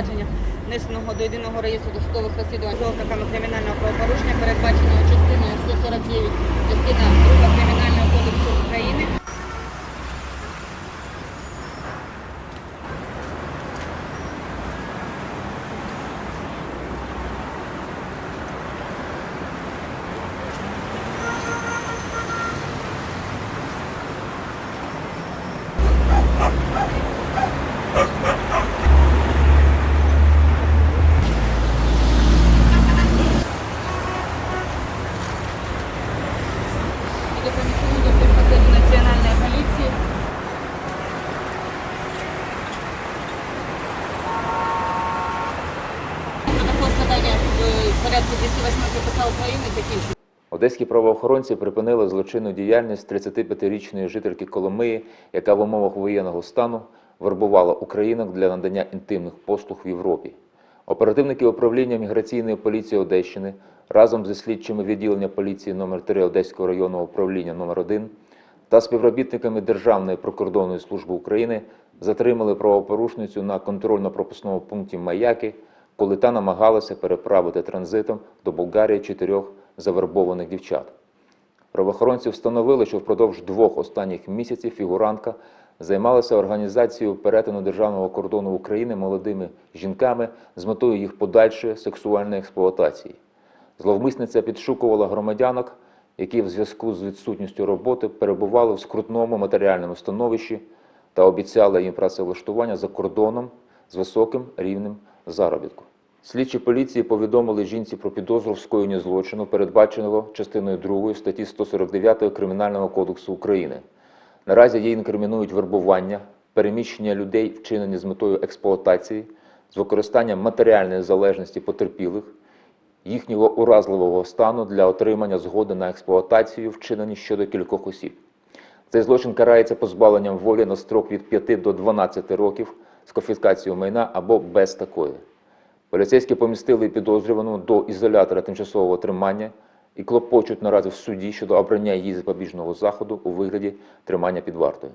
провадження, внесеного до єдиного реєстру досудових розслідувань з ознаками кримінального правопорушення, передбаченого частиною 149 частина 2 Кримінального кодексу України. І до помічення Національної поліції. Протокол складання в порядку 208 КПК України закінчено. Одеські правоохоронці припинили злочинну діяльність 35-річної жительки Коломиї, яка в умовах воєнного стану вербувала українок для надання інтимних послуг в Європі. Оперативники управління міграційної поліції Одещини разом зі слідчими відділення поліції номер 3 Одеського районного управління номер 1 та співробітниками Державної прикордонної служби України затримали правопорушницю на контрольно-пропускному пункті Маяки, коли та намагалася переправити транзитом до Болгарії чотирьох завербованих дівчат. Правоохоронці встановили, що впродовж двох останніх місяців фігурантка займалася організацією перетину державного кордону України молодими жінками з метою їх подальшої сексуальної експлуатації. Зловмисниця підшукувала громадянок, які в зв'язку з відсутністю роботи перебували в скрутному матеріальному становищі та обіцяла їм працевлаштування за кордоном з високим рівнем заробітку. Слідчі поліції повідомили жінці про підозру в скоєнні злочину, передбаченого частиною 2 статті 149 Кримінального кодексу України. Наразі їй інкримінують вербування, переміщення людей, вчинені з метою експлуатації, з використанням матеріальної залежності потерпілих, їхнього уразливого стану для отримання згоди на експлуатацію, вчинені щодо кількох осіб. Цей злочин карається позбавленням волі на строк від 5 до 12 років з конфіскацією майна або без такої. Поліцейські помістили підозрювану до ізолятора тимчасового тримання і клопочуть наразі в суді щодо обрання її запобіжного заходу у вигляді тримання під вартою.